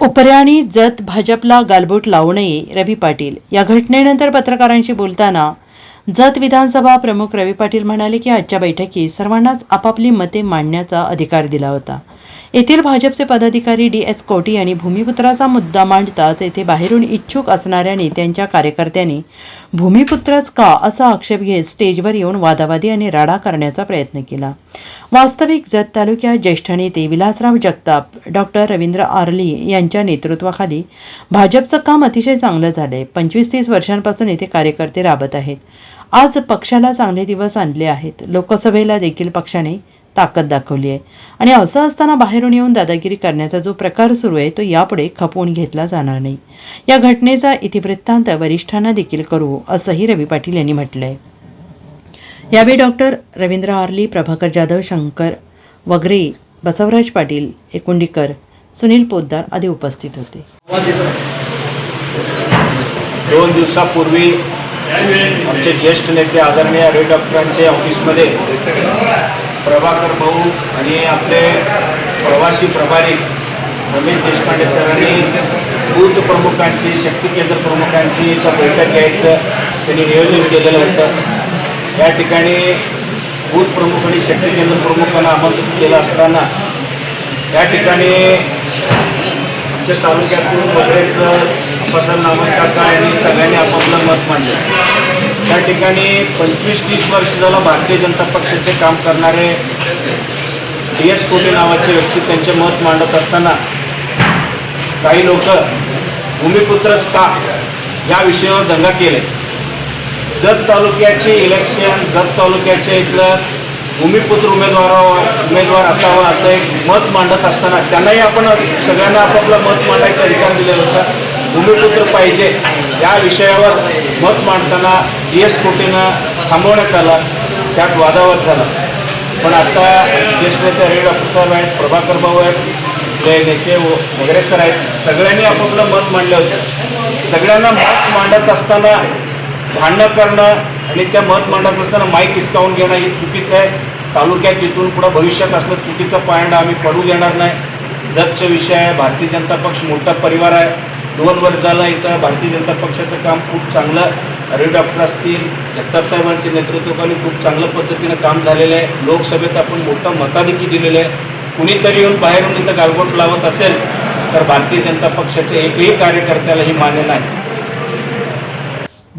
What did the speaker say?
उपऱ्याणी जत भाजपला गालबोट लावू नये रवी पाटील. या घटनेनंतर पत्रकारांशी बोलताना जत विधानसभा प्रमुख रवी पाटील म्हणाले की आजच्या बैठकीत सर्वांनाच आपापली मते मांडण्याचा अधिकार दिला होता. येथील भाजपचे पदाधिकारी डी एस कोटी यांनी भूमिपुत्राचा मुद्दा मांडताच येथे बाहेरून इच्छुक असणाऱ्या नेत्यांच्या कार्यकर्त्यांनी भूमिपुत्रच का असा आक्षेप घेत स्टेजवर येऊन वादावादी आणि राडा करण्याचा प्रयत्न केला. वास्तविक जत तालुक्यात ज्येष्ठ नेते विलासराव जगताप डॉक्टर रवींद्र आर्ली यांच्या नेतृत्वाखाली भाजपचं काम अतिशय चांगलं झालंय. पंचवीस तीस वर्षांपासून येथे कार्यकर्ते राबत आहेत. आज पक्षाला चांगले दिवस आणले आहेत. लोकसभेला देखील पक्षाने ताकद दाखवली आहे. आणि असं असताना बाहेरून येऊन दादागिरी करण्याचा जो प्रकार सुरू आहे तो यापुढे खपवून घेतला जाणार नाही. या घटनेचा इतिवृत्तांत वरिष्ठांना देखील करू असंही रवी पाटील यांनी म्हटलं आहे यावेळी डॉक्टर रवींद्र आर्ली प्रभाकर जाधव शंकर वगरे बसवराज पाटील एकुंडीकर सुनील पोद्दार आदी उपस्थित होते. दोन दिवसापूर्वी आमचे ज्येष्ठ नेते आदरणीय रवी डॉक्टरांचे ऑफिसमध्ये प्रभाकर भाऊ आणि आपले प्रवासी प्रभारी रमेश देशपांडे सरांनी बूथ प्रमुखांची शक्ती केंद्र प्रमुखांची इथं बैठक घ्यायचं त्यांनी नियोजन केलेलं होतं. या ठिकाणी बूथ प्रमुख आणि शक्ती केंद्र प्रमुखांना आमंत्रित केलं असताना या ठिकाणी आमच्या तालुक्यातून वगैरेच फसल नामन काका यांनी सगळ्यांनी आपापलं मत मांडलं. त्या ठिकाणी पंचवीस तीस वर्ष झालं भारतीय जनता पक्षाचे काम करणारे डी एस कोटे नावाचे व्यक्ती त्यांचे मत मांडत असताना काही लोक भूमिपुत्रच का या विषयावर दंगा केले. जत तालुक्याचे इलेक्शन जत तालुक्याच्या इथलं भूमिपुत्र उमेदवारावर उमेदवार असावा असं एक मत मांडत असताना त्यांनाही आपण सगळ्यांना आपापलं मत मांडायचा अधिकार दिलेला होता. भूमिपुत्र पाहिजे या विषयावर मत मांडताना डी एस कोटीनं थांबवण्यात आला त्यात वादावाद झाला. पण आता ज्येष्ठ नेते हरी डॉक्टर साहेब आहेत प्रभाकर भाऊ आहेत जे नेते वगैरे सर आहेत सगळ्यांनी आपापलं मत मांडलं होतं. सगळ्यांना मत मांडत असताना भांडणं करणं आणि त्या मत मांडत असताना माईक हिसकावून घेणं हे चुकीचं आहे. तालुक्यात इथून पुढं भविष्यात असलं चुकीचं पायंडा आम्ही पडू देणार नाही. जगचा विषय आहे भारतीय जनता पक्ष मोठा परिवार आहे. दोन वर्ष झालं इथं भारतीय जनता पक्षाचं काम खूप चांगलं. रवी डॉक्टर असतील जगताप साहेबांच्या नेतृत्वाखाली खूप चांगल्या पद्धतीनं काम झालेलं आहे. लोकसभेत आपण मोठं मताधिकी दिलेलं आहे. कुणीतरी येऊन बाहेरून इथं गालबोट लावत असेल तर भारतीय जनता पक्षाच्या एकही कार्यकर्त्याला ही मान्य नाही.